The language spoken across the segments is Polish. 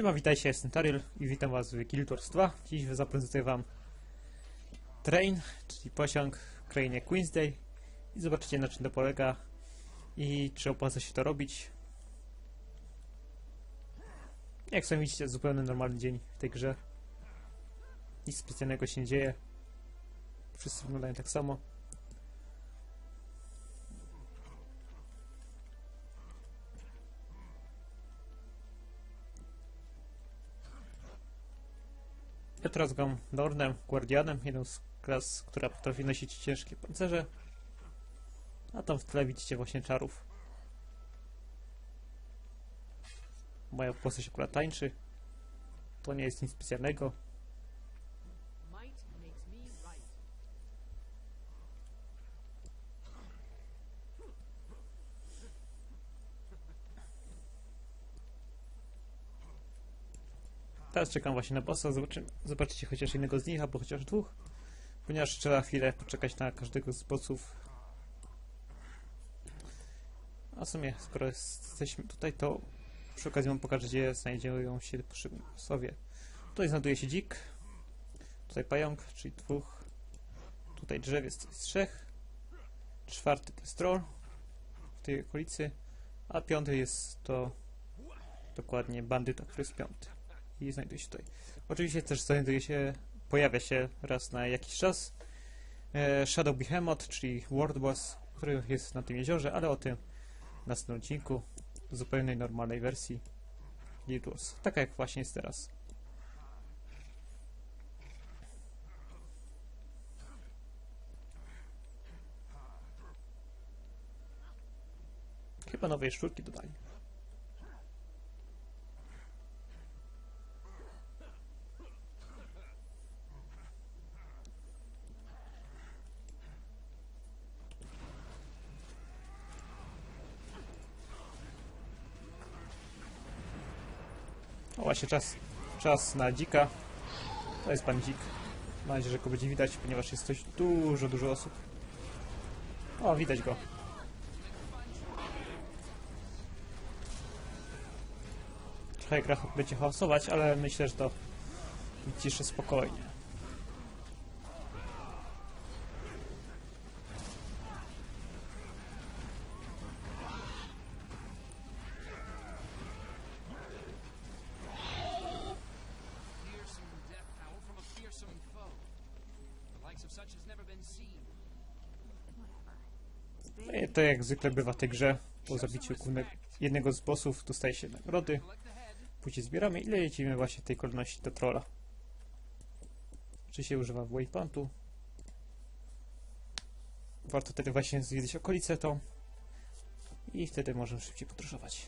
Siema, witajcie, jestem Tariel i witam was w Guild Wars 2. Dziś zaprezentuję wam train, czyli pociąg w krainie Queensday i zobaczycie na czym to polega i czy opłaca się to robić. Jak sami widzicie, zupełnie normalny dzień w tej grze. Nic specjalnego się nie dzieje. Wszyscy wyglądają tak samo. Teraz gram Lordem, Guardianem, jedną z klas, która potrafi nosić ciężkie pancerze. A tam w tle widzicie właśnie czarów. Moja postać akurat tańczy. To nie jest nic specjalnego. Teraz czekam właśnie na bossa, zobaczycie chociaż jednego z nich, albo chociaż dwóch. Ponieważ trzeba chwilę poczekać na każdego z bossów. A w sumie, skoro jesteśmy tutaj, to przy okazji wam pokażę, gdzie znajdują się bossowie. Tutaj znajduje się dzik, tutaj pająk, czyli dwóch. Tutaj drzew jest z trzech. Czwarty to jest troll w tej okolicy. A piąty jest to dokładnie bandyta, który jest piąty i znajduje się tutaj. Oczywiście też znajduje się, pojawia się raz na jakiś czas e, Shadow Behemoth, czyli World Boss, który jest na tym jeziorze, ale o tym w następnym odcinku w zupełnej normalnej wersji Guild Wars. Taka jak właśnie jest teraz. Chyba nowej sztuki dodali. Właśnie czas, czas na dzika. To jest pan dzik. Mam nadzieję, że go będzie widać, ponieważ jest dość dużo, dużo osób. O, widać go. Trochę gra będzie chaosować, ale myślę, że to ciszę spokojnie. No i to jak zwykle bywa w tej grze, po zabiciu jednego z bossów dostaje się nagrody, później zbieramy i lecimy właśnie w tej kolejności do trolla. Czy się używa waypointu? Warto wtedy właśnie zwiedzić okolice to i wtedy możemy szybciej podróżować.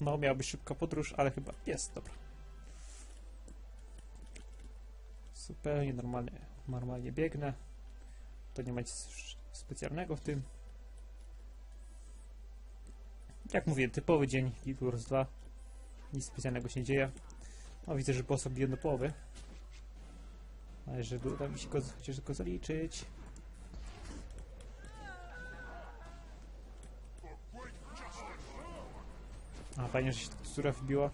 No, miała być szybka podróż, ale chyba jest, dobra. Zupełnie normalnie, normalnie biegnę. To nie ma nic specjalnego w tym. Jak mówię, typowy dzień Guild Wars 2. Nic specjalnego się nie dzieje. No, widzę, że boss bije do połowy. Ale żeby uda mi się go chociaż go zaliczyć. Fajnie, że się tekstura wbiła.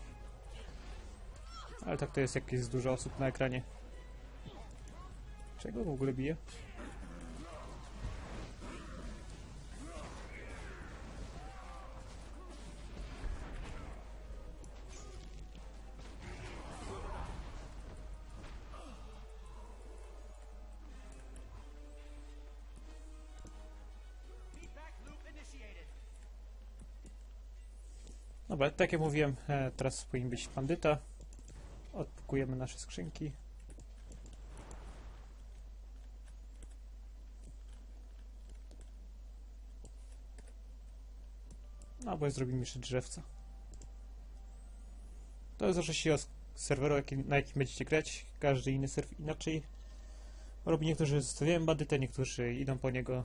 Ale tak to jest, jak jest dużo osób na ekranie. Czego w ogóle bije? Dobra, tak jak mówiłem, e, teraz powinien być bandyta. Odpakujemy nasze skrzynki. No, bo zrobimy jeszcze drzewca. To zależy się od serweru, na jakim będziecie grać. Każdy inny serwer inaczej robi. Niektórzy zostawiają bandytę, niektórzy idą po niego.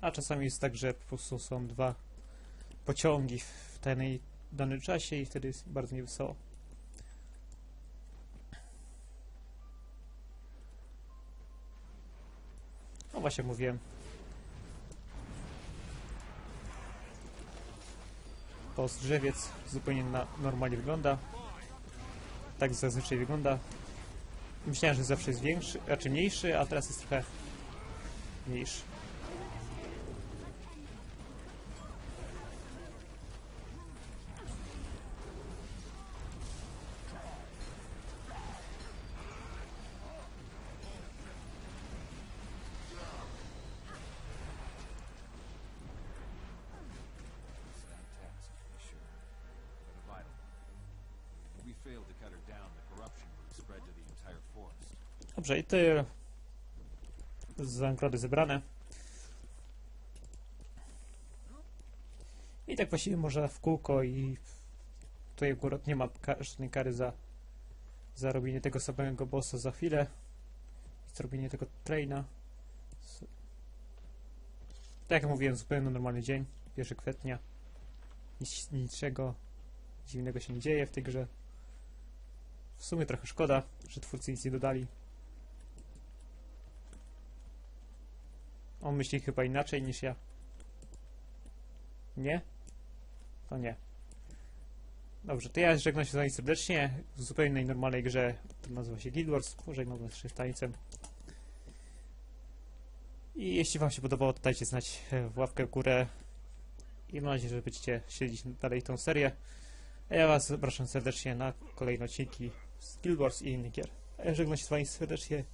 A czasami jest tak, że po prostu są dwa pociągi w danej, danym czasie i wtedy jest bardzo niewesoło. No właśnie mówiłem. Post drzewiec zupełnie na, normalnie wygląda. Tak zazwyczaj wygląda. Myślałem, że zawsze jest większy, raczej mniejszy, a teraz jest trochę mniejszy. Dobrze, i ty z nagrody zebrane. I tak właściwie można w kółko i tutaj akurat nie ma żadnej kary za, za robienie tego samego bossa za chwilę. Zrobienie tego traina. Tak jak mówiłem, zupełnie normalny dzień, 1 kwietnia. Nic, niczego dziwnego się nie dzieje w tej grze. W sumie trochę szkoda, że twórcy nic nie dodali. On myśli chyba inaczej niż ja. Nie? To nie. Dobrze, to ja żegnam się z wami serdecznie w zupełnie normalnej grze, która nazywa się Guild Wars. Żegnam was z tańcem. I jeśli wam się podobało, to dajcie znać w łapkę w górę. I mam nadzieję, że będziecie śledzić dalej tą serię. A ja was zapraszam serdecznie na kolejne odcinki z Guild Wars i innych gier. A ja żegnam się z wami serdecznie.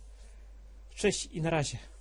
Cześć i na razie.